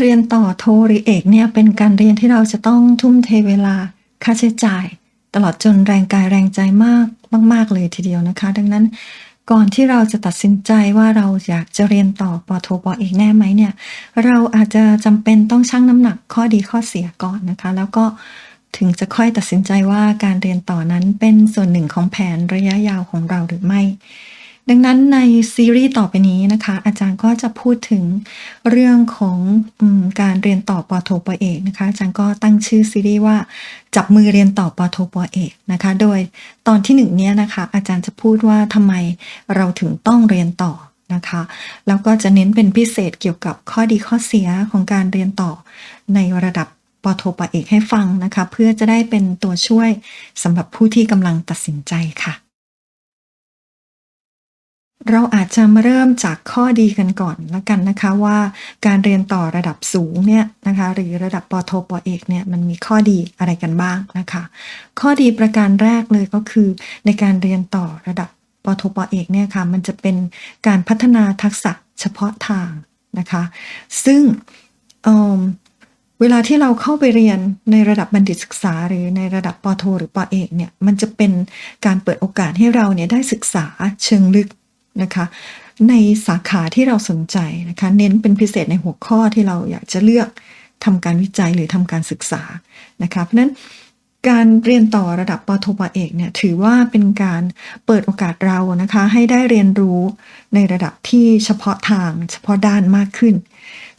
เรียนต่อโทหรือเอกเนี่ยเป็นการเรียนที่เราจะต้องทุ่มเทเวลาค่าใช้จ่าย ตลอดจนแรงกายแรงใจมากมาก ๆ เลยทีเดียวนะคะ ดังนั้นก่อนที่เราจะตัดสินใจว่าเราอยากจะเรียนต่อปอโทปอเอกแน่ไหมเนี่ย เราอาจจะจำเป็นต้องชั่งน้ำหนักข้อดีข้อเสียก่อนนะคะ แล้วก็ถึงจะค่อยตัดสินใจว่าการเรียนต่อนั้นเป็นส่วนหนึ่งของแผนระยะยาวของเราหรือไม่ ดังนั้นในซีรีส์ต่อไปนี้นะคะ อาจารย์ก็จะพูดถึงเรื่องของอการเรียนต่อปอโทปอเอกนะคะ อาจารย์ก็ตั้งชื่อซีรีส์ว่าจับมือเรียนต่อปอโทปอเอกนะคะ โดยตอนที่หนึ่งเนี้ยนะคะ อาจารย์จะพูดว่าทำไมเราถึงต้องเรียนต่อนะคะแล้วก็จะเน้นเป็นพิเศษเกี่ยวกับข้อดีข้อเสียของการเรียนต่อในระดับปโทปเอกให้ฟังนะคะ เพื่อจะได้เป็นตัวช่วยสำหรับผู้ที่กำลังตัดสินใจค่ะ เราอาจจะมาเริ่มจากข้อดีกันก่อนละกันนะคะว่าการเรียนต่อระดับสูงเนี่ยนะคะหรือระดับปโทปอเอกเนี่ยมันมีข้อดีอะไรกันบ้างนะคะ ข้อดีประการแรกเลยก็คือ ในการเรียนต่อระดับปโทปอเอกเนี่ยค่ะมันจะเป็นการพัฒนาทักษะเฉพาะทางนะคะ ซึ่งเเวลาที่เราเข้าไปเรียนในระดับบัณฑิตศึกษา หรือในระดับปโท หรือปอเอกเนี่ยมันจะเป็นการเปิดโอกาสให้เราเนี่ยได้ศึกษาเชิงลึก นะคะ ในสาขาที่เราสนใจนะคะ เน้นเป็นพิเศษในหัวข้อที่เราอยากจะเลือกทำการวิจัยหรือทำการศึกษานะคะ เพราะนั้นการเรียนต่อระดับปโทปเอกเนี่ยถือว่าเป็นการเปิดโอกาสเรานะคะให้ได้เรียนรู้ในระดับที่เฉพาะทางเฉพาะด้านมากขึ้น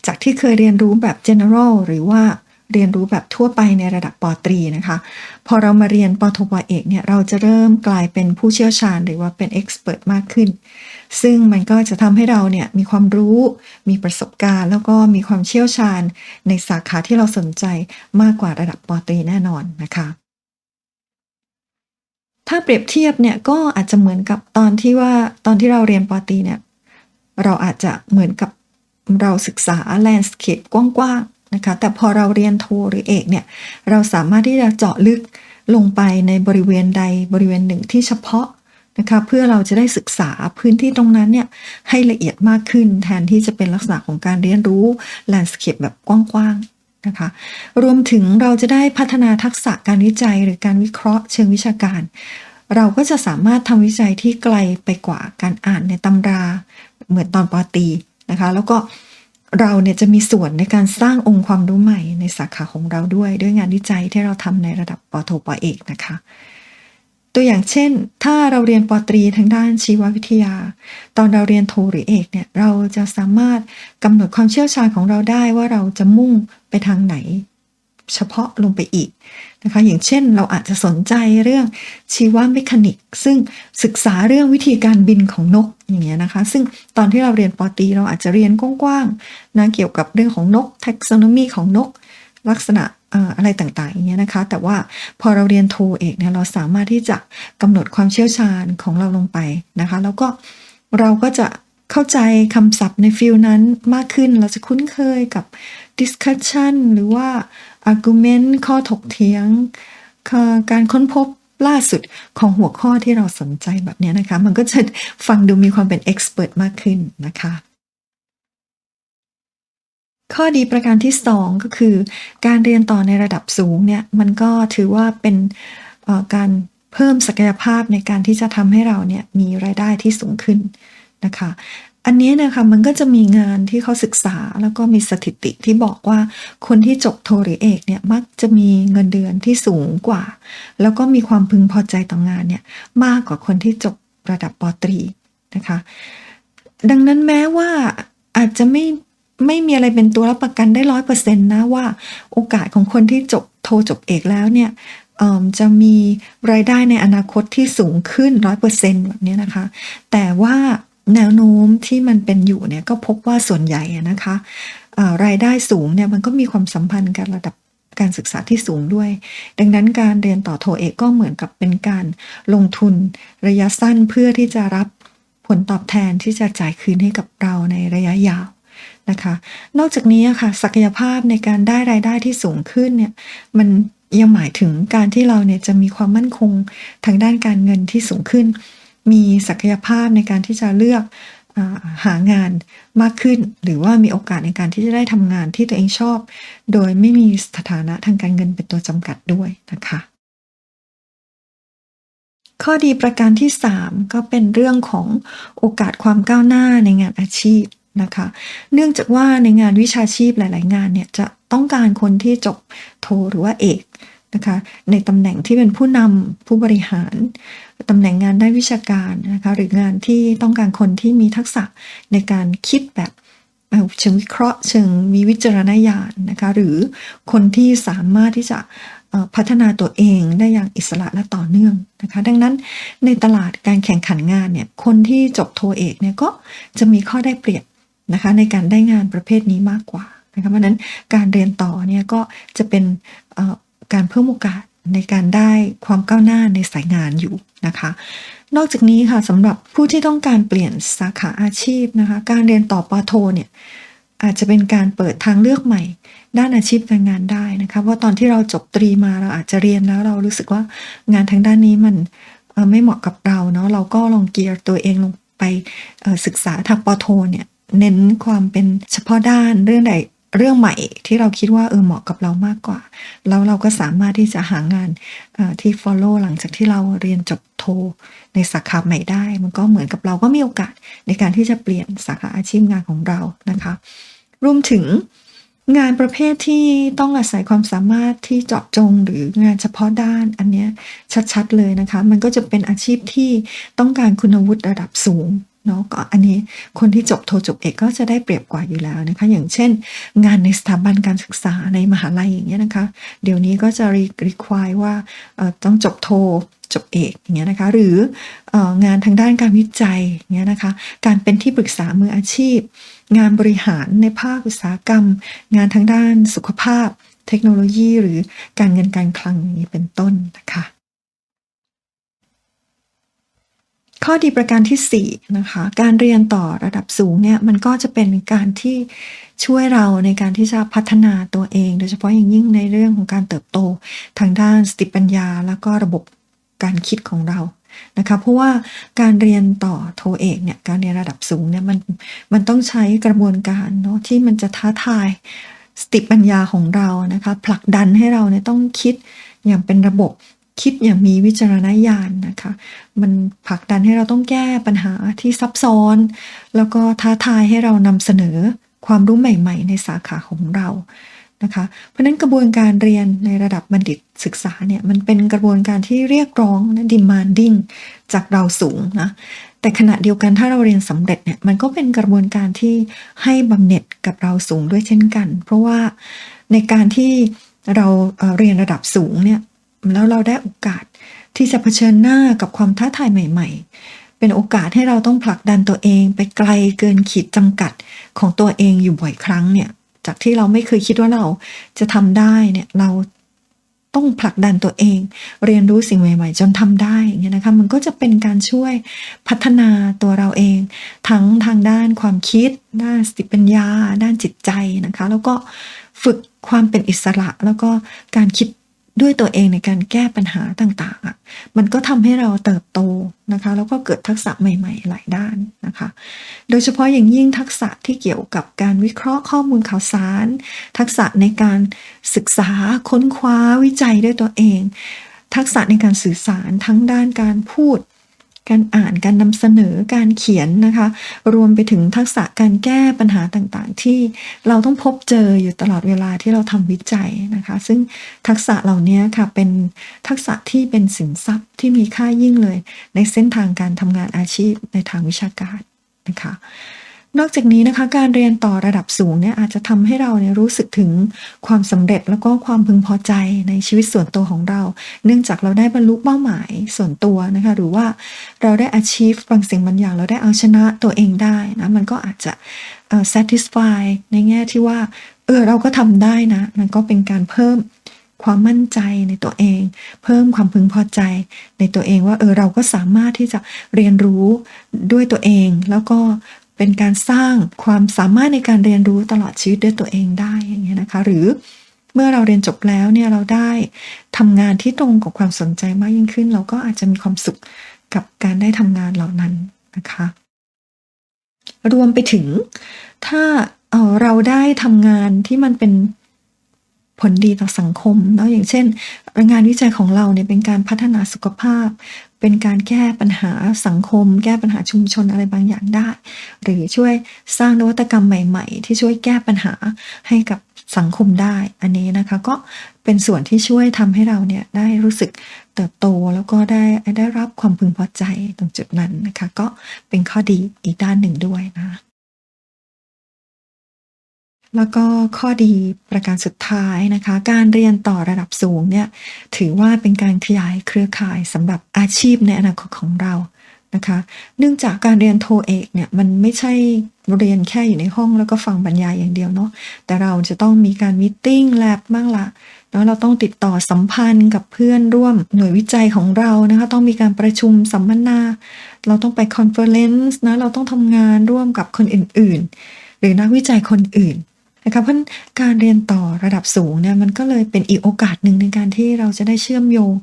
จากที่เคยเรียนรู้แบบ general หรือว่า เรียนรู้แบบทั่วไปในระดับปตรีนะคะ พอเรามาเรียนปโทปอเอกเนี่ยเราจะเริ่มกลายเป็นผู้เชี่ยวชาญหรือว่าเป็น expert มากขึ้น ซึ่งมันก็จะทำให้เราเนี่ยมีความรู้ มีประสบการณ์ แล้วก็มีความเชี่ยวชาญในสาขาที่เราสนใจมากกว่าระดับปตรีแน่นอนนะคะถ้าเปรียบเทียบเนี่ยก็อาจจะเหมือนกับตอนที่ว่าตอนที่เราเรียนปอตรีเนี่ยเราอาจจะเหมือนกับเราศึกษาแลนด์สเคปกว้าง นะคะแต่พอเราเรียนโทหรือเอกเนี่ยเราสามารถที่จะเจาะลึกลงไปในบริเวณใดบริเวณหนึ่งที่เฉพาะนะคะเพื่อเราจะได้ศึกษาพื้นที่ตรงนั้นเนี่ยให้ละเอียดมากขึ้น แทนที่จะเป็นลักษณะของการเรียนรู้แลนด์สเคปแบบกว้างๆนะคะรวมถึงเราจะได้พัฒนาทักษะการวิจัยหรือการวิเคราะห์เชิงวิชาการ เราก็จะสามารถทำวิจัยที่ไกลไปกว่าการอ่านในตำราเหมือนตอนปอตีนะคะแล้วก็ เราเนี่ยจะมีส่วนในการสร้างองค์ความรู้ใหม่ในสาขาของเราด้วย ด้วยงานวิจัยที่เราทำในระดับปโทปอเอกนะคะ ตัวอย่างเช่น ถ้าเราเรียนปตรีทางด้านชีววิทยา ตอนเราเรียนโทหรือเอกเนี่ยเราจะสามารถกำหนดความเชี่ยวชาญของเราได้ว่าเราจะมุ่งไปทางไหน เฉพาะลงไปอีกนะคะอย่างเช่นเราอาจจะสนใจเรื่องชีวเมคานิก ซึ่งศึกษาเรื่องวิธีการบินของนกอย่างเงี้ยนะคะ ซึ่งตอนที่เราเรียนปอตีเราอาจจะเรียนกว้างๆนะเกี่ยวกับเรื่องของนก taxonomy ของนก ลักษณะอะไรต่างๆอย่างเงี้ยนะคะ แต่ว่าพอเราเรียนโทเอกเนี่ยเราสามารถที่จะกำหนดความเชี่ยวชาญของเราลงไปนะคะ แล้วก็เราก็จะเข้าใจคำศัพท์ในฟิลนั้นมากขึ้นเราจะคุ้นเคยกับ discussion หรือว่า argument ข้อถกเถียง การค้นพบล่าสุดของหัวข้อที่เราสนใจแบบนี้นะคะ มันก็จะฟังดูมีความเป็น expert มากขึ้นนะคะ ข้อดีประการที่ 2 ก็คือ การเรียนต่อในระดับสูงเนี่ยมันก็ถือว่าเป็นการเพิ่มศักยภาพในการที่จะทำให้เราเนี่ยมีรายได้ที่สูงขึ้นนะคะ อันนี้นะคะมันก็จะมีงานที่เขาศึกษาแล้วก็มีสถิติที่บอกว่าคนที่จบโทหรือเอกเนี่ยมักจะมีเงินเดือนที่สูงกว่า แล้วก็มีความพึงพอใจต่องานเนี่ยมากกว่าคนที่จบระดับปตรีนะคะ ดังนั้นแม้ว่าอาจจะไม่ไม่มีอะไรเป็นตัวรับประกันได้ร้อยเปอร์เซ็นต์นะว่าโอกาสของคนที่จบโทจบเอกแล้วเนี่ยจะมีรายได้ในอนาคตที่สูงขึ้นร้อยเปอร์เซ็นต์แบบนี้นะคะ แต่ว่า แนวโน้มที่มันเป็นอยู่เนี่ยก็พบว่าส่วนใหญ่นะคะรายได้สูงเนี่ยมันก็มีความสัมพันธ์กับระดับการศึกษาที่สูงด้วย ดังนั้นการเรียนต่อโทเอกก็เหมือนกับเป็นการลงทุนระยะสั้นเพื่อที่จะรับผลตอบแทนที่จะจ่ายคืนให้กับเราในระยะยาวนะคะ นอกจากนี้ค่ะศักยภาพในการได้รายได้ที่สูงขึ้นเนี่ยมันยังหมายถึงการที่เราเนี่ยจะมีความมั่นคงทางด้านการเงินที่สูงขึ้น มีศักยภาพในการที่จะเลือกหางานมากขึ้น หรือว่ามีโอกาสในการที่จะได้ทำงานที่ตัวเองชอบ โดยไม่มีสถานะทางการเงินเป็นตัวจำกัดด้วยนะคะข้อดีประการที่ 3 ก็เป็นเรื่องของโอกาสความก้าวหน้าในงานอาชีพนะคะ เนื่องจากว่าในงานวิชาชีพหลาย ๆ งานเนี่ยจะต้องการคนที่จบโทหรือว่าเอก นะคะในตำแหน่งที่เป็นผู้นำผู้บริหารตำแหน่งงานด้านวิชาการนะคะหรืองานที่ต้องการคนที่มีทักษะในการคิดแบบเชิงวิเคราะห์เชิงมีวิจารณญาณนะคะหรือคนที่สามารถที่จะพัฒนาตัวเองได้อย่างอิสระและต่อเนื่องนะคะดังนั้นในตลาดการแข่งขันงานเนี่ยคนที่จบโทเอกเนี่ยก็จะมีข้อได้เปรียบนะคะในการได้งานประเภทนี้มากกว่านะคะเพราะนั้นการเรียนต่อเนี่ยก็จะเป็น การเพิ่มโอกาสในการได้ความก้าวหน้าในสายงานอยู่นะคะ นอกจากนี้ค่ะสำหรับผู้ที่ต้องการเปลี่ยนสาขาอาชีพนะคะ การเรียนต่อปโทเนี่ยอาจจะเป็นการเปิดทางเลือกใหม่ ด้านอาชีพการงานได้นะคะเพราตอนที่เราจบตรีมาเราอาจจะเรียนแล้วเรารู้สึกว่างานทางด้านนี้มันไม่เหมาะกับเราเนาะเราก็ลองเกียร์ตัวเองลงไปศึกษาทางปโทเนี่ยเน้นความเป็นเฉพาะด้านเรื่องใด เรื่องใหม่ที่เราคิดว่าเออเหมาะกับเรามากกว่า แล้วเราก็สามารถที่จะหางานที่ follow หลังจากที่เราเรียนจบโทในสาขาใหม่ได้ มันก็เหมือนกับเราก็มีโอกาสในการที่จะเปลี่ยนสาขาอาชีพงานของเรานะคะ รวมถึงงานประเภทที่ต้องอาศัยความสามารถที่เจาะจงหรืองานเฉพาะด้านอันนี้ชัดๆเลยนะคะ มันก็จะเป็นอาชีพที่ต้องการคุณวุฒิระดับสูง เนาะก็อันนี้คนที่จบโทจบเอกก็จะได้เปรียบกว่าอยู่แล้วนะคะ อย่างเช่น งานในสถาบันการศึกษาในมหาลัยอย่างเงี้ยนะคะ เดี๋ยวนี้ก็จะรีรีควายว่าต้องจบโทจบเอกอย่างเงี้ยนะคะ หรือองานทางด้านการวิจัยอย่างเงี้ยนะคะ การเป็นที่ปรึกษามืออาชีพ งานบริหารในภาคอุตสาหกรรม งานทางด้านสุขภาพ เทคโนโลยี หรือการเงินการคลังอย่างนี้เป็นต้นนะคะ ข้อดีประการที่4นะคะการเรียนต่อระดับสูงเนี่ยมันก็จะเป็นการที่ช่วยเราในการที่จะพัฒนาตัวเอง โดยเฉพาะอย่างยิ่งในเรื่องของการเติบโตทางด้านสติปัญญา แล้วก็ระบบการคิดของเรานะคะเพราะว่าการเรียนต่อโทเอกเนี่ยการเรียนระดับสูงเนี่ยมันมันต้องใช้กระบวนการเนาะที่มันจะท้าทายสติปัญญาของเรานะคะผลักดันให้เราเนี่ยต้องคิดอย่างเป็นระบบ คิดอย่างมีวิจารณญาณนะคะ มันผลักดันให้เราต้องแก้ปัญหาที่ซับซ้อน แล้วก็ท้าทายให้เรานำเสนอความรู้ใหม่ ๆ ในสาขาของเรานะคะ เพราะนั้นกระบวนการเรียนในระดับบัณฑิตศึกษาเนี่ยมันเป็นกระบวนการที่เรียกร้องนะ demanding จากเราสูงนะแต่ขณะเดียวกันถ้าเราเรียนสำเร็จเนี่ยมันก็เป็นกระบวนการที่ให้บำเหน็จกับเราสูงด้วยเช่นกัน เพราะว่าในการที่เราเรียนระดับสูงเนี่ย แล้วเราได้โอกาสที่จะเผชิญหน้ากับความท้าทายใหม่ ๆ เป็นโอกาสให้เราต้องผลักดันตัวเองไปไกลเกินขีดจำกัดของตัวเองอยู่บ่อยครั้งเนี่ย จากที่เราไม่เคยคิดว่าเราจะทำได้เนี่ยเราต้องผลักดันตัวเอง เรียนรู้สิ่งใหม่ ๆ จนทำได้เงี้ยนะคะมันก็จะเป็นการช่วยพัฒนาตัวเราเอง ทั้งทางด้านความคิด ด้านสติปัญญา ด้านจิตใจนะคะ แล้วก็ฝึกความเป็นอิสระ แล้วก็การคิด ด้วยตัวเองในการแก้ปัญหาต่างๆ มันก็ทำให้เราเติบโตนะคะ แล้วก็เกิดทักษะใหม่ๆ หลายด้านนะคะ โดยเฉพาะอย่างยิ่งทักษะที่เกี่ยวกับการวิเคราะห์ข้อมูลข่าวสาร ทักษะในการศึกษาค้นคว้าวิจัยด้วยตัวเอง ทักษะในการสื่อสารทั้งด้านการพูด การอ่านการนำเสนอการเขียนนะคะ รวมไปถึงทักษะการแก้ปัญหาต่างๆ ที่เราต้องพบเจออยู่ตลอดเวลาที่เราทำวิจัยนะคะ ซึ่งทักษะเหล่านี้ค่ะเป็นทักษะที่เป็นสินทรัพย์ที่มีค่ายิ่งเลย ในเส้นทางการทำงานอาชีพในทางวิชาการนะคะ นอกจากนี้นะคะการเรียนต่อระดับสูงเนี่ยอาจจะทำให้เราเนี่ยรู้สึกถึงความสำเร็จแล้วก็ความพึงพอใจในชีวิตส่วนตัวของเรา เนื่องจากเราได้บรรลุเป้าหมายส่วนตัวนะคะหรือว่าเราได้ achieve บางสิ่งบางอย่างเราได้เอาชนะตัวเองได้นะมันก็อาจจะ satisfy ในแง่ที่ว่าเออเราก็ทำได้นะมันก็เป็นการเพิ่มความมั่นใจในตัวเอง เพิ่มความพึงพอใจในตัวเองว่าเออเราก็สามารถที่จะเรียนรู้ด้วยตัวเอง แล้วก็ เป็นการสร้างความสามารถในการเรียนรู้ตลอดชีวิตด้วยตัวเองได้อย่างเงี้ยนะคะ หรือเมื่อเราเรียนจบแล้วเนี่ยเราได้ทำงานที่ตรงกับความสนใจมากยิ่งขึ้น เราก็อาจจะมีความสุขกับการได้ทำงานเหล่านั้นนะคะ รวมไปถึงถ้าเเราได้ทำงานที่มันเป็น ผลดีต่อสังคมเนาะอย่างเช่น งานวิจัยของเราเนี่ยเป็นการพัฒนาสุขภาพ เป็นการแก้ปัญหาสังคม แก้ปัญหาชุมชนอะไรบางอย่างได้ หรือช่วยสร้างนวัตกรรมใหม่ ๆ ที่ช่วยแก้ปัญหาให้กับสังคมได้ อันนี้นะคะก็เป็นส่วนที่ช่วยทำให้เราเนี่ยได้รู้สึกเติบโตแล้วก็ได้ได้รับความพึงพอใจตรงจุดนั้นนะคะ ก็เป็นข้อดีอีกด้านหนึ่งด้วยนะ แล้วก็ข้อดีประการสุดท้ายนะคะ การเรียนต่อระดับสูงเนี่ยถือว่าเป็นการขยายเครือข่ายสำหรับอาชีพในอนาคตของเรานะคะ เนื่องจากการเรียนโทเอกเนี่ยมันไม่ใช่เรียนแค่อยู่ในห้องแล้วก็ฟังบรรยายอย่างเดียวเนาะแต่เราจะต้องมีการมิ팅แลบบ้างละเนาะเราต้องติดต่อสัมพันธ์กับเพื่อนร่วมหน่วยวิจัยของเรานะคะต้องมีการประชุมสัมมนา เราต้องไปคอนเฟอเรนซ์นะเราต้องทำงานร่วมกับคนอื่นๆ หรือนักวิจัยคนอื่น นะคะเพราะการเรียนต่อระดับสูงเนี่ยมันก็เลยเป็นอีกโอกาสหนึ่งในการที่เราจะได้เชื่อมโยง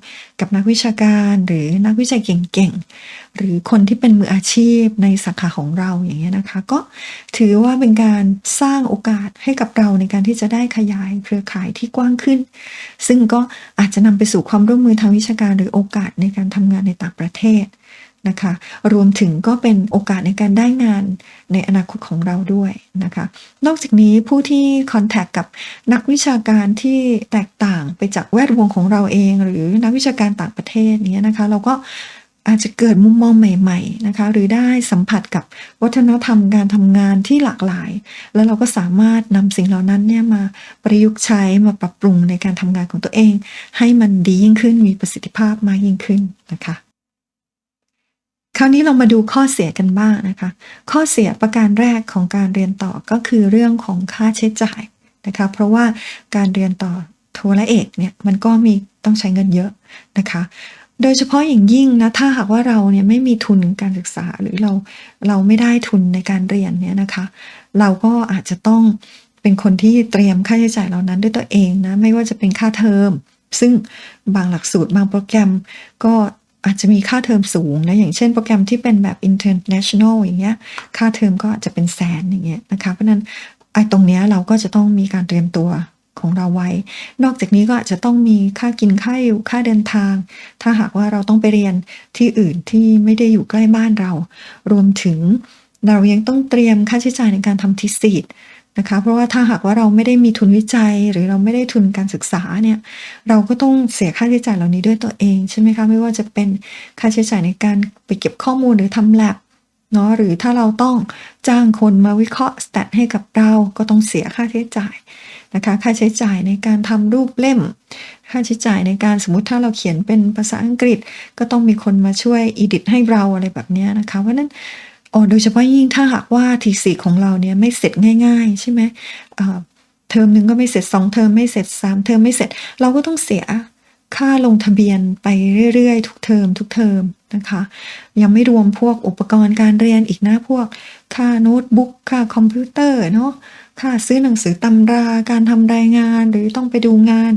กับนักวิชาการหรือนักวิจัยเก่งๆ หรือคนที่เป็นมืออาชีพในสาขาของเราอย่างเงี้ยนะคะ ก็ถือว่าเป็นการสร้างโอกาสให้กับเราในการที่จะได้ขยายเครือข่ายที่กว้างขึ้น ซึ่งก็อาจจะนำไปสู่ความร่วมมือทางวิชาการหรือโอกาสในการทำงานในต่างประเทศ นะคะ รวมถึงก็เป็นโอกาสในการได้งานในอนาคตของเราด้วยนะคะ นอกจากนี้ผู้ที่คอนแทคกับนักวิชาการที่แตกต่างไปจากแวดวงของเราเอง หรือนักวิชาการต่างประเทศเนี้ยนะคะ เราก็อาจจะเกิดมุมมองใหม่ๆนะคะ หรือได้สัมผัสกับวัฒนธรรมการทำงานที่หลากหลาย แล้วเราก็สามารถนำสิ่งเหล่านั้นเนี่ยมาประยุกต์ใช้มาปรับปรุงในการทำงานของตัวเอง ให้มันดียิ่งขึ้นมีประสิทธิภาพมากยิ่งขึ้นนะคะ คราวนี้เรามาดูข้อเสียกันบ้างนะคะ ข้อเสียประการแรกของการเรียนต่อก็คือเรื่องของค่าใช้จ่ายนะคะ เพราะว่าการเรียนต่อโทและเอกเนี่ยมันก็มีต้องใช้เงินเยอะนะคะ โดยเฉพาะอย่างยิ่งนะถ้าหากว่าเราเนี่ยไม่มีทุนการศึกษาหรือเราเราไม่ได้ทุนในการเรียนเนี่ยนะคะ เราก็อาจจะต้องเป็นคนที่เตรียมค่าใช้จ่ายเหล่านั้นด้วยตัวเองนะไม่ว่าจะเป็นค่าเทอมซึ่งบางหลักสูตรบางโปรแกรมก็ อาจจะมีค่าเทอมสูงนะอย่างเช่นโปรแกรมที่เป็นแบบ international อย่างเงี้ยค่าเทอมก็อาจจะเป็นแสนอย่างเงี้ยนะคะเพราะนั้นไอ้ตรงเนี้ยเราก็จะต้องมีการเตรียมตัวของเราไว้ นอกจากนี้ก็อาจจะต้องมีค่ากินค่าอยู่ค่าเดินทาง ถ้าหากว่าเราต้องไปเรียนที่อื่นที่ไม่ได้อยู่ใกล้บ้านเรา รวมถึงเรายังต้องเตรียมค่าใช้จ่ายในการทำทีสิทธ์ นะคะ เพราะว่าถ้าหากว่าเราไม่ได้มีทุนวิจัย หรือเราไม่ได้ทุนการศึกษาเนี่ยเราก็ต้องเสียค่าใช้จ่ายเหล่านี้ด้วยตัวเองใช่ไหมคะไม่ว่าจะเป็นค่าใช้จ่ายในการไปเก็บข้อมูลหรือทำแลบเนาะหรือถ้าเราต้องจ้างคนมาวิเคราะห์สแตทให้กับเราก็ต้องเสียค่าใช้จ่ายนะคะค่าใช้จ่ายในการทำรูปเล่ม ค่าใช้จ่ายในการสมมติถ้าเราเขียนเป็นภาษาอังกฤษ ก็ต้องมีคนมาช่วยอีดิทให้เราอะไรแบบนี้นะคะเพราะนั้น อ๋อโดยเฉพาะยิ่งถ้าหากว่าทีสีของเราเนี่ยไม่เสร็จง่าย ๆ ใช่ไหมเทอมหนึ่งก็ไม่เสร็จสองเทอมไม่เสร็จสามเทอมไม่เสร็จ เราก็ต้องเสียค่าลงทะเบียนไปเรื่อย ๆ ทุกเทอมทุกเทอมนะคะ ยังไม่รวมพวกอุปกรณ์การเรียนอีกนะพวก ค่าโน้ตบุ๊กค่าคอมพิวเตอร์เนาะค่าซื้อหนังสือตำราการทำรายงานหรือต้องไปดูงาน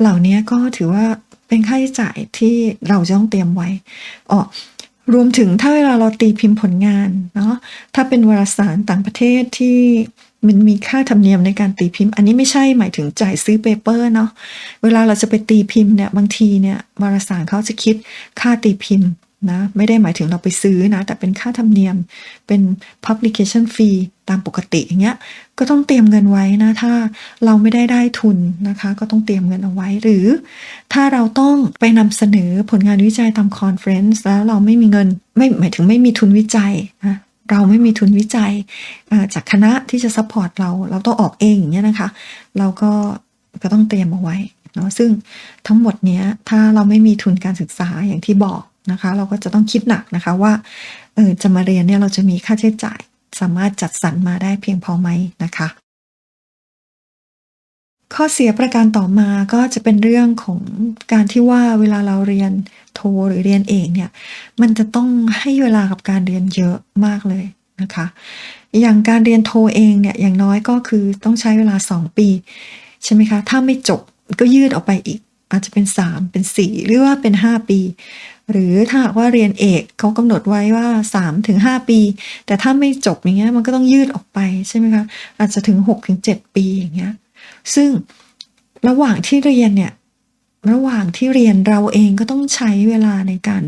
เหล่านี้ก็ถือว่าเป็นค่าใช้จ่ายที่เราจะต้องเตรียมไว้อ๋อ รวมถึงถ้าเวลาเราตีพิมพ์ผลงานเนาะถ้าเป็นวารสารต่างประเทศที่มันมีค่าธรรมเนียมในการตีพิมพ์ อันนี้ไม่ใช่หมายถึงจ่ายซื้อเปเปอร์เนาะเวลาเราจะไปตีพิมพ์เนี่ยบางทีเนี่ยวารสารเขาจะคิดค่าตีพิมพ์ นะไม่ได้หมายถึงเราไปซื้อนะ แต่เป็นค่าธรรมเนียมเป็น publication fee ตามปกติอย่างเงี้ยก็ต้องเตรียมเงินไว้นะถ้าเราไม่ได้ได้ทุนนะคะ ก็ต้องเตรียมเงินเอาไว้ หรือ ถ้าเราต้องไปนำเสนอผลงานวิจัยตามคอนเฟรนซ์แล้วเราไม่มีเงินไม่หมายถึงไม่มีทุนวิจัยนะเราไม่มีทุนวิจัยจากคณะที่จะซัพพอร์ตเราเราต้องออกเองอย่างเงี้ยนะคะ เราก็ก็ต้องเตรียมเอาไว้เนาะซึ่งทั้งหมดเนี้ยถ้าเราไม่มีทุนการศึกษาอย่างที่บอก นะคะ เราก็จะต้องคิดหนักนะคะว่าเออจะมาเรียนเนี่ยเราจะมีค่าใช้จ่ายสามารถจัดสรรมาได้เพียงพอไหมนะคะ ข้อเสียประการต่อมาก็จะเป็นเรื่องของการที่ว่าเวลาเราเรียนโทหรือเรียนเองเนี่ยมันจะต้องให้เวลากับการเรียนเยอะมากเลยนะคะ อย่างการเรียนโทเองเนี่ยอย่างน้อยก็คือต้องใช้เวลา 2 ปี ใช่ไหมคะ ถ้าไม่จบก็ยืดออกไปอีก อาจจะเป็น 3 เป็น 4 หรือว่าเป็น 5 ปี หรือถ้าว่าเรียนเอกเขากำหนดไว้ว่า3-5ปี แต่ถ้าไม่จบอย่างเงี้ยมันก็ต้องยืดออกไปใช่ไหมคะอาจจะถึง6-7ปีอย่างเงี้ยซึ่งระหว่างที่เรียนเนี่ยระหว่างที่เรียนเราเองก็ต้องใช้เวลาในการ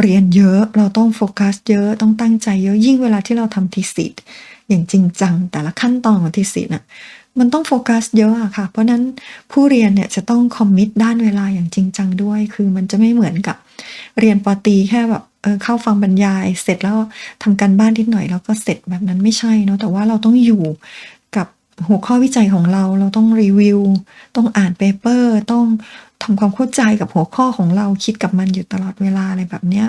เรียนเยอะเราต้องโฟกัสเยอะต้องตั้งใจเยอะยิ่งเวลาที่เราทำทีสิทธ์อย่างจริงจังแต่ละขั้นตอนของทีสิทธ์น่ะ มันต้องโฟกัสเยอะอะค่ะ เพราะนั้นผู้เรียนเนี่ยจะต้องคอมมิตด้านเวลาอย่างจริงจังด้วย คือมันจะไม่เหมือนกับเรียนปอตีแค่แบบเออเข้าฟังบรรยาย เสร็จแล้วทำการบ้านนิดหน่อยแล้วก็เสร็จแบบนั้นไม่ใช่เนาะแต่ว่าเราต้องอยู่กับหัวข้อวิจัยของเราเราต้องรีวิว ต้องอ่านเปเปอร์ต้องทำความเข้าใจกับหัวข้อของเราคิดกับมันอยู่ตลอดเวลาอะไรแบบเนี้ย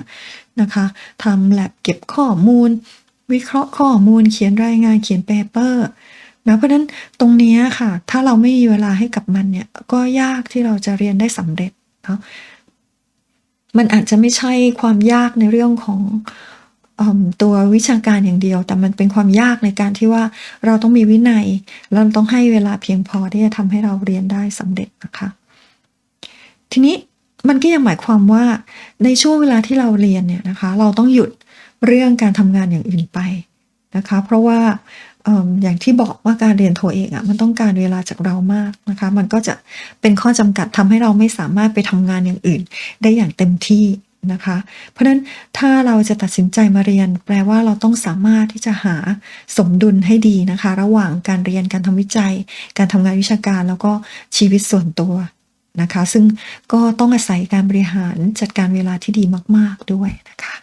นะคะทำแลบเก็บข้อมูล วิเคราะห์ข้อมูลเขียนรายงานเขียนเปเปอร์ นะเพราะฉะนั้นตรงนี้ค่ะ ถ้าเราไม่มีเวลาให้กับมันเนี่ย ก็ยากที่เราจะเรียนได้สำเร็จเนาะมันอาจจะไม่ใช่ความยากในเรื่องของตัววิชาการอย่างเดียว แต่มันเป็นความยากในการที่ว่าเราต้องมีวินัย เราต้องให้เวลาเพียงพอที่จะทำให้เราเรียนได้สำเร็จนะคะ ทีนี้มันก็ยังหมายความว่าในช่วงเวลาที่เราเรียนเนี่ยนะคะ เราต้องหยุดเรื่องการทำงานอย่างอื่นไปนะคะ เพราะว่า อย่างที่บอกว่าการเรียนโทเอกอะมันต้องการเวลาจากเรามากนะคะ มันก็จะเป็นข้อจำกัดทำให้เราไม่สามารถไปทำงานอย่างอื่น ได้อย่างเต็มที่นะคะ เพราะฉะนั้นถ้าเราจะตัดสินใจมาเรียน แปลว่าเราต้องสามารถที่จะหาสมดุลให้ดีนะคะ ระหว่างการเรียนการทำวิจัย การทำงานวิชาการแล้วก็ชีวิตส่วนตัวนะคะ ซึ่งก็ต้องอาศัยการบริหารจัดการเวลาที่ดีมาก ๆด้วยนะคะ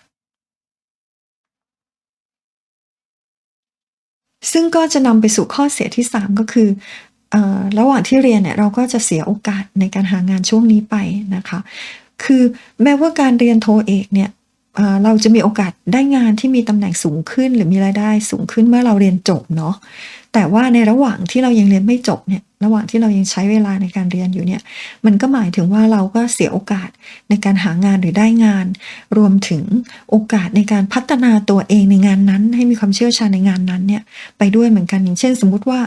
ซึ่งก็จะนำไปสู่ข้อเสียที่ 3 ก็คืออระหว่างที่เรียนเนี่ยเราก็จะเสียโอกาสในการหางานช่วงนี้ไปนะคะ คือแม้ว่าการเรียนโทเอกเนี่ยเราจะมีโอกาสได้งานที่มีตำแหน่งสูงขึ้น หรือมีรายได้สูงขึ้นเมื่อเราเรียนจบเนาะ แต่ว่าในระหว่างที่เรายังเรียนไม่จบเนี่ย ระหว่างที่เรายังใช้เวลาในการเรียนอยู่เนี่ย มันก็หมายถึงว่าเราก็เสียโอกาสในการหางานหรือได้งาน รวมถึงโอกาสในการพัฒนาตัวเองในงานนั้น ให้มีความเชี่ยวชาญในงานนั้นเนี่ยไปด้วยเหมือนกันอย่างเช่น สมมุติว่า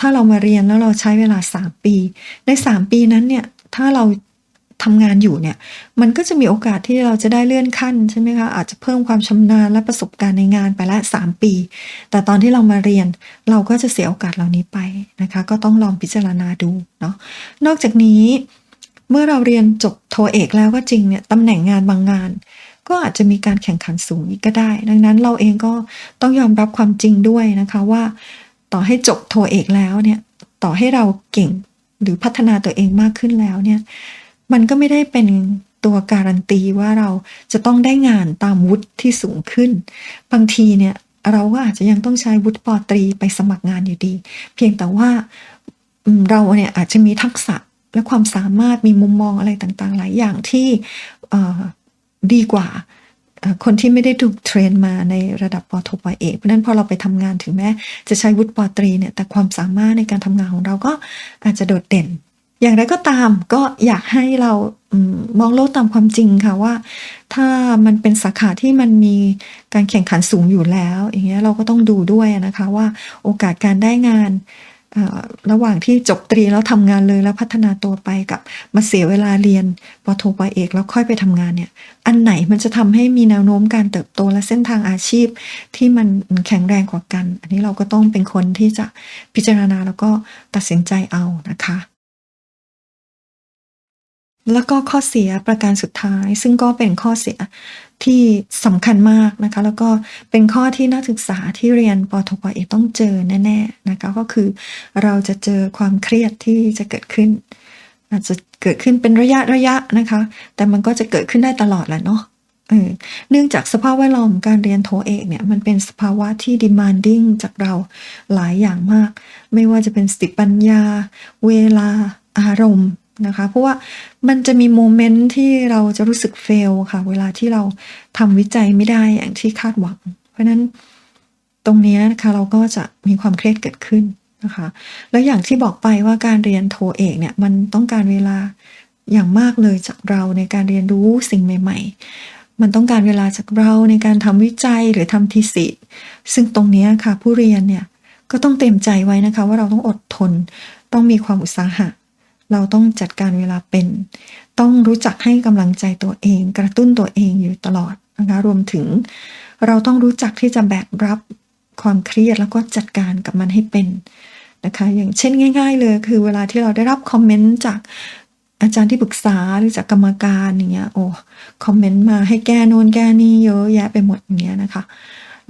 ถ้าเรามาเรียนแล้วเราใช้เวลา 3 ปี ใน 3 ปีนั้นเนี่ยถ้าเรา ทำงานอยู่เนี่ย มันก็จะมีโอกาสที่เราจะได้เลื่อนขั้นใช่ไหมคะ อาจจะเพิ่มความชำนาญและประสบการณ์ในงานไปละ 3 ปี แต่ตอนที่เรามาเรียนเราก็จะเสียโอกาสเหล่านี้ไปนะคะ ก็ต้องลองพิจารณาดูเนาะ นอกจากนี้เมื่อเราเรียนจบโทเอกแล้วก็จริงเนี่ยตำแหน่งงานบางงาน ก็อาจจะมีการแข่งขันสูงอีกก็ได้ ดังนั้นเราเองก็ต้องยอมรับความจริงด้วยนะคะว่า ต่อให้จบโทเอกแล้วเนี่ยต่อให้เราเก่งหรือพัฒนาตัวเองมากขึ้นแล้วเนี่ย มันก็ไม่ได้เป็นตัวการันตีว่าเราจะต้องได้งานตามวุฒิที่สูงขึ้น บางทีเนี่ยเราก็อาจจะยังต้องใช้วุฒิปตรีไปสมัครงานอยู่ดี เพียงแต่ว่าเราเนี่ยอาจจะมีทักษะและความสามารถมีมุมมองอะไรต่างๆ หลายอย่างที่ดีกว่าคนที่ไม่ได้ถูกเทรนมาในระดับปโทปเอกเพราะนั้นพอเราไปทำงานถึงแม้จะใช้วุฒิปตรีเนี่ยแต่ความสามารถในการทำงานของเราก็อาจจะโดดเด่น อย่างไรก็ตามก็อยากให้เรามองโลกตามความจริงค่ะว่า ถ้ามันเป็นสาขาที่มันมีการแข่งขันสูงอยู่แล้ว อย่างเงี้ยเราก็ต้องดูด้วยนะคะว่าโอกาสการได้งานระหว่างที่จบตรีแล้วทำงานเลยแล้วพัฒนาตัวไปกับมาเสียเวลาเรียนปโทปเอก แล้วค่อยไปทำงานเนี่ย อันไหนมันจะทำให้มีแนวโน้มการเติบโตและเส้นทางอาชีพ ที่มันแข็งแรงกว่ากัน อันนี้เราก็ต้องเป็นคนที่จะพิจารณาแล้วก็ตัดสินใจเอานะคะ แล้วก็ข้อเสียประการสุดท้าย ซึ่งก็เป็นข้อเสียที่สำคัญมากนะคะ แล้วก็เป็นข้อที่นักศึกษาที่เรียนปทปเอกต้องเจอแน่ๆนะคะก็คือเราจะเจอความเครียดที่จะเกิดขึ้น อาจจะเกิดขึ้นเป็นระยะระยะนะคะ แต่มันก็จะเกิดขึ้นได้ตลอดแหละเนาะเนื่องจากสภาพแวดล้อมการเรียนโทเอกเนี่ยมันเป็นสภาวะที่ demanding จากเราหลายอย่างมาก ไม่ว่าจะเป็นสติปัญญา เวลาอารมณ์ นะคะ เพราะว่ามันจะมีโมเมนต์ที่เราจะรู้สึกเฟลค่ะ เวลาที่เราทำวิจัยไม่ได้อย่างที่คาดหวัง เพราะนั้นตรงนี้นะคะเราก็จะมีความเครียดเกิดขึ้นนะคะ แล้วอย่างที่บอกไปว่าการเรียนโทเอกเนี่ยมันต้องการเวลาอย่างมากเลยจากเราในการเรียนรู้สิ่งใหม่ ๆ มันต้องการเวลาจากเราในการทำวิจัยหรือทำทีสิซึ่งตรงนี้ค่ะผู้เรียนเนี่ยก็ต้องเต็มใจไว้นะคะว่าเราต้องอดทน ต้องมีความอุตสาหะ เราต้องจัดการเวลาเป็น ต้องรู้จักให้กำลังใจตัวเอง กระตุ้นตัวเองอยู่ตลอดนะคะรวมถึง เราต้องรู้จักที่จะแบกรับความเครียดแล้วก็จัดการกับมันให้เป็นนะคะอย่างเช่นง่าย ๆ เลยคือเวลาที่เราได้รับคอมเมนต์จากอาจารย์ที่ปรึกษาหรือจากกรรมการอย่างเงี้ยโอ้คอมเมนต์มาให้แก้โน่นแก้นี่เยอะแยะไปหมดอย่างเงี้ยนะคะ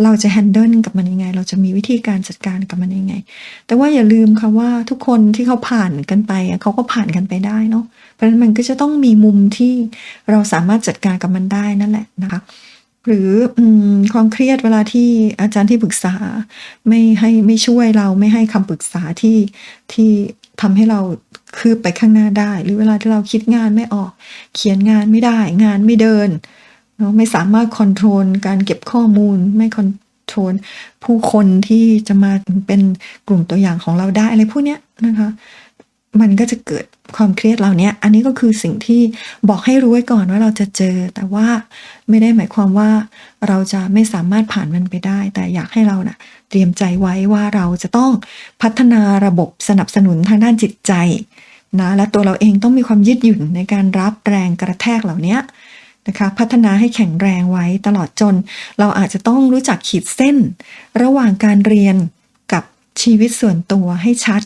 เราจะแฮนเดิลกับมันยังไง เราจะมีวิธีการจัดการกับมันยังไง แต่ว่าอย่าลืมค่ะว่าทุกคนที่เขาผ่านกันไปเขาก็ผ่านกันไปได้เนาะเพราะฉะนั้นมันก็จะต้องมีมุมที่เราสามารถจัดการกับมันได้นั่นแหละนะคะหรืออความเครียดเวลาที่อาจารย์ที่ปรึกษา ไม่ให้ไม่ช่วยเราไม่ให้คำปรึกษาที่ที่ทำให้เราคืบไปข้างหน้าได้ หรือเวลาที่เราคิดงานไม่ออก เขียนงานไม่ได้ งานไม่เดิน เนาไม่สามารถคอนโทรลการเก็บข้อมูล ไม่คอนโทรลผู้คนที่จะมาเป็นกลุ่มตัวอย่างของเราได้อะไรพวกเนี้ยนะคะ มันก็จะเกิดความเครียดเหล่านี้อันนี้ก็คือสิ่งที่บอกให้รู้ไว้ก่อนว่าเราจะเจอ แต่ว่าไม่ได้หมายความว่าเราจะไม่สามารถผ่านมันไปได้ แต่อยากให้เรานะ่ะ เตรียมใจไว้ว่าเราจะต้องพัฒนาระบบสนับสนุนทางด้านจิตใจนะและตัวเราเองต้องมีความยืดหยุ่นในการรับแรงกระแทกเหล่านี้ นะคะพัฒนาให้แข็งแรงไว้ตลอดจน เราอาจจะต้องรู้จักขีดเส้น ระหว่างการเรียนกับชีวิตส่วนตัวให้ชัด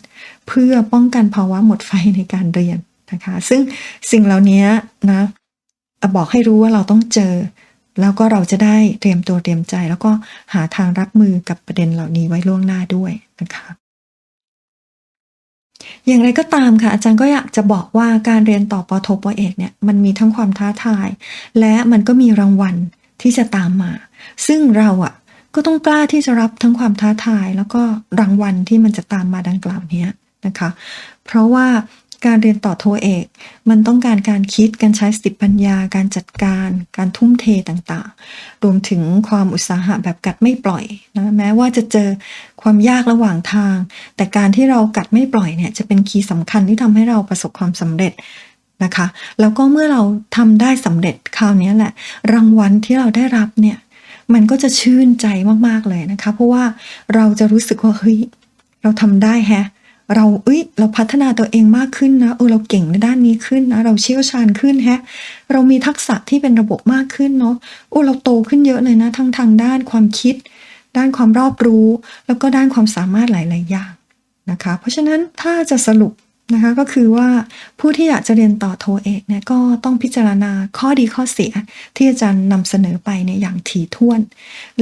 เพื่อป้องกันภาวะหมดไฟในการเรียนนะคะ ซึ่งสิ่งเหล่านี้นะบอกให้รู้ว่าเราต้องเจอ แล้วก็เราจะได้เตรียมตัวเตรียมใจ แล้วก็หาทางรับมือกับประเด็นเหล่านี้ไว้ล่วงหน้าด้วยนะคะ อย่างไรก็ตามค่ะอาจารย์ก็อยากจะบอกว่าการเรียนต่อปอโทปอเอกเนี่ยมันมีทั้งความท้าทาย และมันก็มีรางวัลที่จะตามมา ซึ่งเราอะก็ต้องกล้าที่จะรับทั้งความท้าทาย แล้วก็รางวัลที่มันจะตามมาดังกล่าวนี้นะคะ เพราะว่าการเรียนต่อโทเอก มันต้องการการคิดการใช้สติปัญญา การจัดการ การทุ่มเทต่างๆ รวมถึงความอุตสาหะแบบกัดไม่ปล่อยนะแม้ว่าจะเจอ ความยากระหว่างทาง แต่การที่เรากัดไม่ปล่อยเนี่ยจะเป็นคีย์สำคัญที่ทำให้เราประสบความสำเร็จนะคะ แล้วก็เมื่อเราทำได้สำเร็จคราวนี้แหละ รางวัลที่เราได้รับเนี่ยมันก็จะชื่นใจมากๆเลยนะคะ เพราะว่าเราจะรู้สึกว่าเฮ้ยเราทำได้แฮะเราเอ้ย เราพัฒนาตัวเองมากขึ้นนะเออเราเก่งในด้านนี้ขึ้นนะเราเชี่ยวชาญขึ้นแฮะ เรามีทักษะที่เป็นระบบมากขึ้นเนาะโอ้เราโตขึ้นเยอะเลยนะทั้งทางด้านความคิด ด้านความรอบรู้ แล้วก็ด้านความสามารถหลาย ๆ อย่างนะคะ เพราะฉะนั้นถ้าจะสรุปนะคะก็คือว่าผู้ที่อยากจะเรียนต่อโทเอกเนี่ยก็ต้องพิจารณาข้อดีข้อเสียที่อาจารย์นำเสนอไปเนี่ยอย่างถี่ถ้วน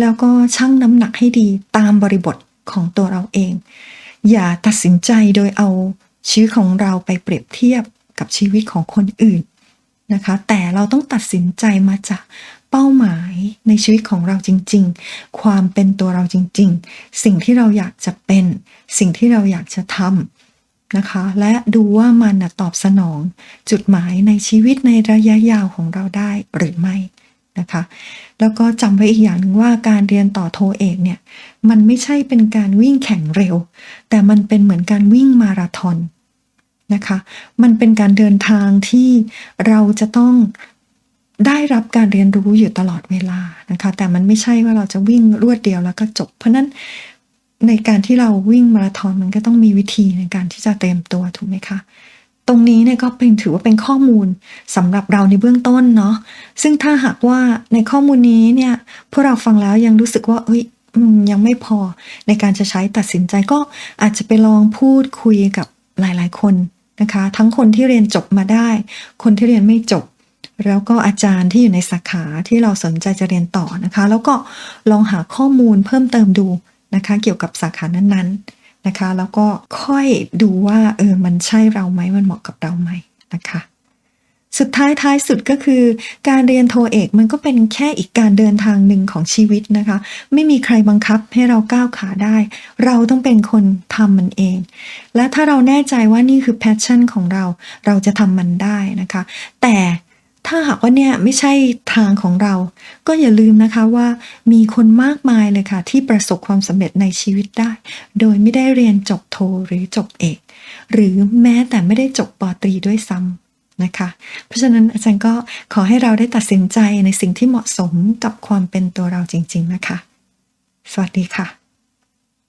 แล้วก็ชั่งน้ำหนักให้ดีตามบริบทของตัวเราเอง อย่าตัดสินใจโดยเอาชีวิตของเราไปเปรียบเทียบกับชีวิตของคนอื่นนะคะแต่เราต้องตัดสินใจมาจาก เป้าหมายในชีวิตของเราจริง ๆ ความเป็นตัวเราจริง ๆ สิ่งที่เราอยากจะเป็น สิ่งที่เราอยากจะทำนะคะ และดูว่ามันตอบสนอง จุดหมายในชีวิตในระยะยาวของเราได้หรือไม่นะคะแล้วก็จำไว้อีกอย่างหนึ่งว่าการเรียนต่อโทเอกเนี่ยมันไม่ใช่เป็นการวิ่งแข่งเร็ว แต่มันเป็นเหมือนการวิ่งมาราธอนนะคะ มันเป็นการเดินทางที่เราจะต้อง ได้รับการเรียนรู้อยู่ตลอดเวลานะคะ แต่มันไม่ใช่ว่าเราจะวิ่งรวดเดียวแล้วก็จบ เพราะนั้นในการที่เราวิ่งมาราธอนมันก็ต้องมีวิธีในการที่จะเตรียมตัวถูกไหมคะ ตรงนี้เนี่ยก็เป็นถือว่าเป็นข้อมูลสำหรับเราในเบื้องต้นเนาะซึ่งถ้าหากว่าในข้อมูลนี้เนี่ยพวกเราฟังแล้วยังรู้สึกว่าเอ้ยยังไม่พอในการจะใช้ตัดสินใจก็อาจจะไปลองพูดคุยกับหลาย ๆ คนนะคะ ทั้งคนที่เรียนจบมาได้ คนที่เรียนไม่จบ แล้วก็อาจารย์ที่อยู่ในสาขาที่เราสนใจจะเรียนต่อนะคะ แล้วก็ลองหาข้อมูลเพิ่มเติมดูนะคะ เกี่ยวกับสาขานั้นๆนะคะ แล้วก็ค่อยดูว่าเออมันใช่เราไหมมันเหมาะกับเราไหมนะคะสุดท้ายท้ายสุดก็คือ การเรียนโทเอกมันก็เป็นแค่อีกการเดินทางหนึ่งของชีวิตนะคะ ไม่มีใครบังคับให้เราก้าวขาได้ เราต้องเป็นคนทำมันเอง และถ้าเราแน่ใจว่านี่คือแพชชั่นของเรา เราจะทำมันได้นะคะ แต่ ถ้าหากว่าเนี่ยไม่ใช่ทางของเรา ก็อย่าลืมนะคะว่ามีคนมากมายเลยค่ะ ที่ประสบความสำเร็จในชีวิตได้ โดยไม่ได้เรียนจบโทหรือจบเอก หรือแม้แต่ไม่ได้จบปตรีด้วยซ้ำนะคะเพราะฉะนั้นอาจารย์ก็ขอให้เราได้ตัดสินใจในสิ่งที่เหมาะสมกับความเป็นตัวเราจริง ๆ นะคะ สวัสดีค่ะ